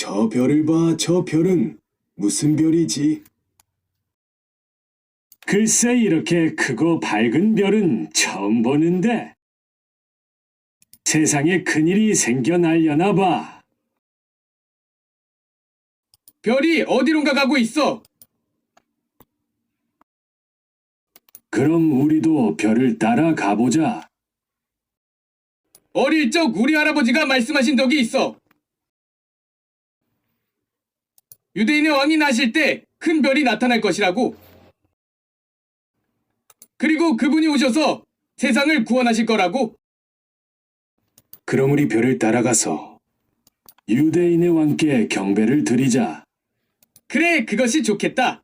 저 별을 봐, 저 별은 무슨 별이지? 글쎄 이렇게 크고 밝은 별은 처음 보는데 세상에 큰일이 생겨날려나 봐. 별이 어디론가 가고 있어. 그럼 우리도 별을 따라 가보자. 어릴 적 우리 할아버지가 말씀하신 적이 있어. 유대인의 왕이 나실 때 큰 별이 나타날 것이라고. 그리고 그분이 오셔서 세상을 구원하실 거라고. 그럼 우리 별을 따라가서 유대인의 왕께 경배를 드리자. 그래, 그것이 좋겠다.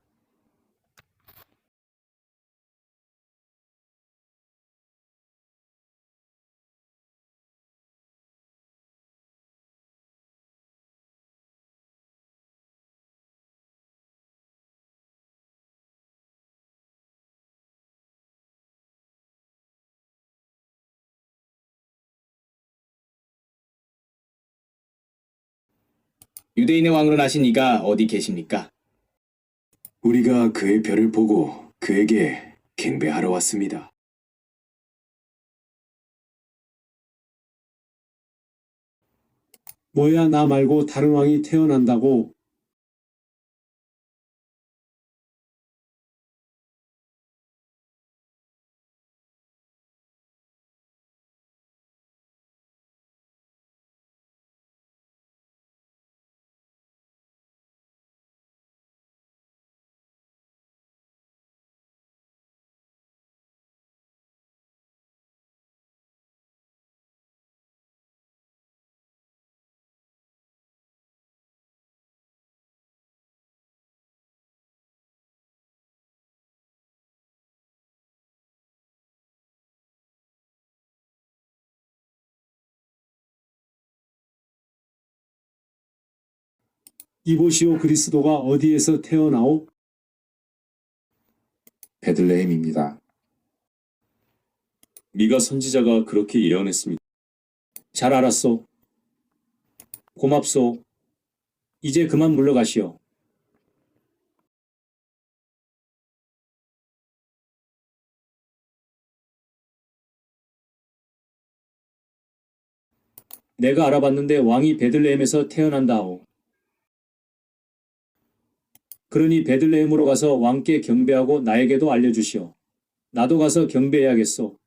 유대인의 왕으로 나신 이가 어디 계십니까? 우리가 그의 별을 보고 그에게 경배하러 왔습니다. 뭐야 나 말고 다른 왕이 태어난다고 이보시오 그리스도가 어디에서 태어나오? 베들레헴입니다. 미가 선지자가 그렇게 예언했습니다. 잘 알았소. 고맙소. 이제 그만 물러가시오. 내가 알아봤는데 왕이 베들레헴에서 태어난다오. 그러니 베들레헴으로 가서 왕께 경배하고 나에게도 알려주시오. 나도 가서 경배해야겠소.